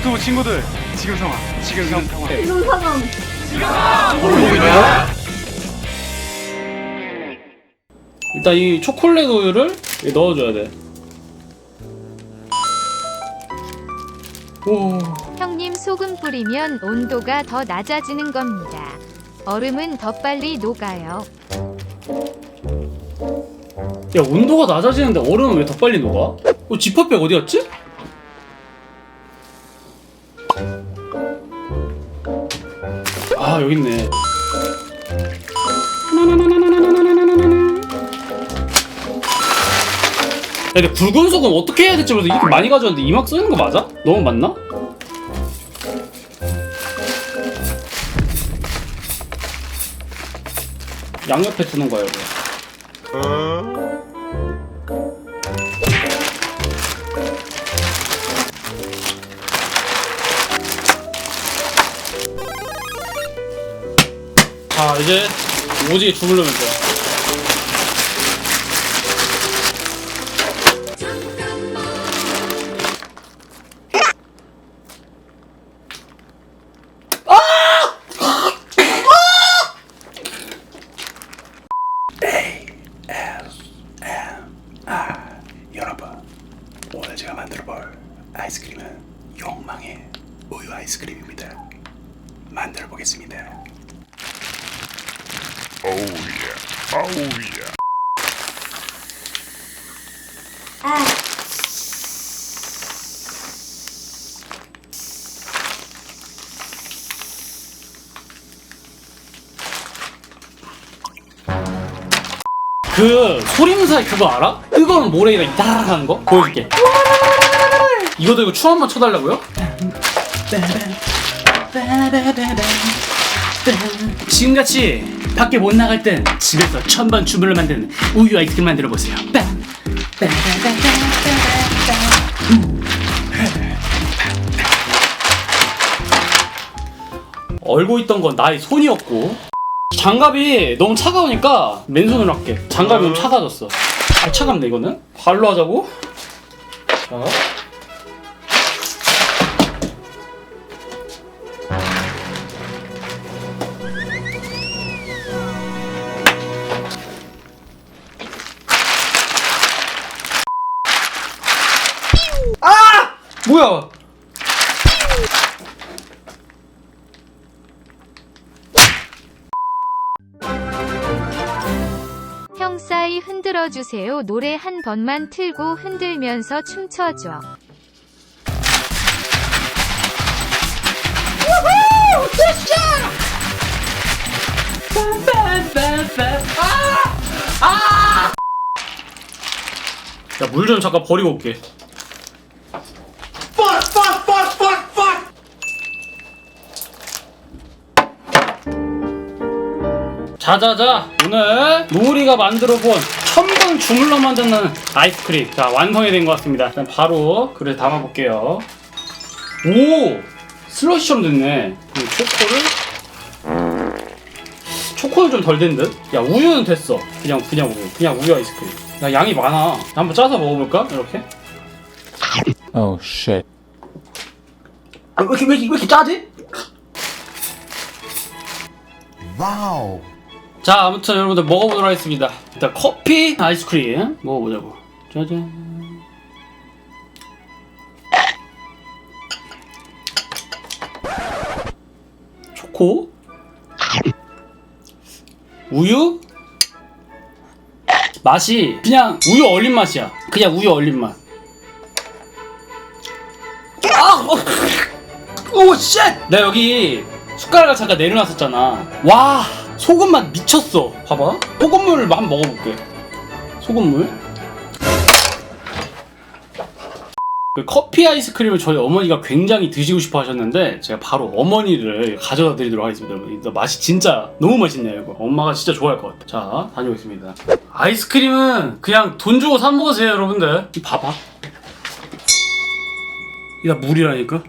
유튜브 친구들 지금 상황 지금 상황 지금 상황. 일단 이 초콜릿 우유를 여기 넣어줘야 돼. 오. 형님 소금 뿌리면 온도가 더 낮아지는 겁니다. 얼음은 더 빨리 녹아요. 야 온도가 낮아지는데 얼음은 왜 더 빨리 녹아? 어 지퍼백 어디 갔지? 아 여기 있네. 야, 근데 굵은 속은 어떻게 해야 될지 모르겠어. 이렇게 많이 가져왔는데 이막 쓰는 거 맞아? 너무 맞나? 양옆에 두는 거야 이거. 자 이제 오지게 주물르면 돼. 여러분 오늘 제가 만들어볼 아이스크림은 욕망의 우유 아이스크림입니다 만들어 보겠습니다 그 소림사의 그거 알아? 뜨거운 모래가 따라락 하는 거? 보여줄게. 이거 들고 춤 한번 춰달라고요? 지금같이 밖에 못 나갈 땐 집에서 천번 주물러 만드는 우유 아이스크림 만들어 보세요. 얼고 있던 건 나의 손이었고 장갑이 너무 차가우니까 맨손으로 할게. 장갑이 너무 차가워졌어. 아 차갑네 이거는. 발로 하자고. 자. 뭐야? 형 싸이 흔들어 주세요. 노래 한 번만 틀고 흔들면서 춤춰줘. 야 물 좀 잠깐 버리고 올게. 자자자 오늘 노리가 만들어본 첨벙 주물러 만드는 아이스크림. 자 완성이 된 것 같습니다. 일단 바로 그릇에 담아볼게요. 오! 슬러시처럼 됐네. 이 초코를? 초코는 좀 덜 된 듯? 야 우유는 됐어. 그냥 그냥 우유. 그냥 우유 아이스크림. 야 양이 많아. 한번 짜서 먹어볼까? 이렇게? Oh shit. 아, 왜 이렇게 왜 이렇게, 왜 이렇게 짜지? 와우 자 아무튼 여러분들 먹어보도록 하겠습니다. 일단 커피 아이스크림 먹어보자고. 짜잔. 초코? 우유? 맛이 그냥 우유 얼린 맛이야. 그냥 우유 얼린 맛. 아! 어! 오 쉣! 나 여기 숟가락을 잠깐 내려놨었잖아. 와 소금 맛 미쳤어. 봐봐. 소금물을 한번 먹어볼게. 소금물? 그 커피 아이스크림을 저희 어머니가 굉장히 드시고 싶어 하셨는데 제가 바로 어머니를 가져다 드리도록 하겠습니다 맛이 진짜 너무 맛있네요 이거. 엄마가 진짜 좋아할 것 같아. 자 다녀오겠습니다. 아이스크림은 그냥 돈 주고 사 먹으세요 여러분들. 이 봐봐. 이다 물이라니까